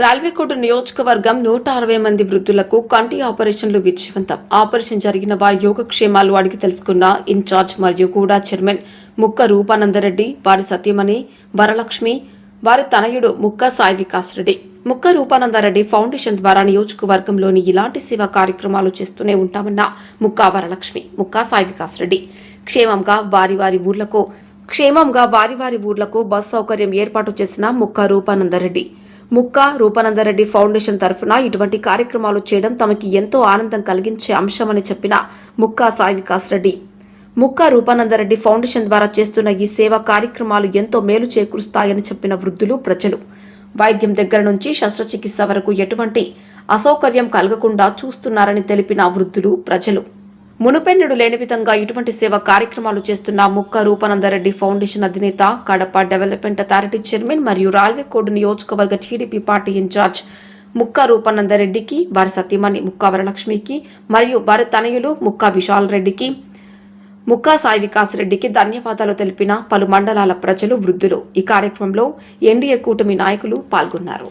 రాల్వేకోట నియోజకవర్గం నూట అరవై మంది వృద్ధులకు కంటి ఆపరేషన్లు విజయవంతం. ఆపరేషన్ జరిగిన వారి యోగక్షేమాలు అడిగి తెలుసుకున్న ఇన్ఛార్జ్ మరియు కూడా చైర్మన్ ముక్క రూపానందరెడ్డి వారి సత్యమణి వరలక్ష్మి వారి తనయుడు ముక్క సాయి వికాస్ రెడ్డి ముక్క రూపానందారెడ్డి ఫౌండేషన్ ద్వారా నియోజకవర్గంలోని ఇలాంటి సేవా కార్యక్రమాలు చేస్తూనే ఉంటామన్న ముక్కా వరలక్ష్మి ముక్క సాయి వికాస్ రెడ్డి క్షేమంగా వారి వారి ఊర్లకు క్షేమంగా వారి వారి ఊర్లకు బస్ సౌకర్యం ఏర్పాటు చేసిన ముక్క రూపానందరెడ్డి. ముక్క రూపానందరెడ్డి ఫౌండేషన్ తరఫున ఇటువంటి కార్యక్రమాలు చేయడం తమకి ఎంతో ఆనందం కలిగించే అంశమని చెప్పిన ముక్క సాయి వికాస్ రెడ్డి. ముక్క రూపానందరెడ్డి ఫౌండేషన్ ద్వారా చేస్తున్న ఈ సేవా కార్యక్రమాలు ఎంతో మేలు చేకూరుస్తాయని చెప్పిన వృద్ధులు ప్రజలు. వైద్యం దగ్గర నుంచి శస్త్రచికిత్స వరకు ఎటువంటి అసౌకర్యం కలగకుండా చూస్తున్నారని తెలిపిన వృద్ధులు ప్రజలు. మునుపెన్నడు లేని విధంగా ఇటువంటి సేవా కార్యక్రమాలు చేస్తున్న ముక్క రూపానందరెడ్డి ఫౌండేషన్ అధినేత కడప డెవలప్మెంట్ అథారిటీ చైర్మన్ మరియు రాల్వేకోడ్ నియోజకవర్గ టీడీపీ పార్టీ ఇన్ఛార్జ్ ముక్క రూపానందరెడ్డికి వారి సతీమణి ముక్క వరలక్ష్మికి మరియు వారి తనయులు ముక్క విశాల్ రెడ్డికి ముక్కా సాయి వికాస్ రెడ్డికి ధన్యవాదాలు తెలిపిన పలు మండలాల ప్రజలు వృద్ధులు. ఈ కార్యక్రమంలో ఎన్డీఏ కూటమి నాయకులు పాల్గొన్నారు.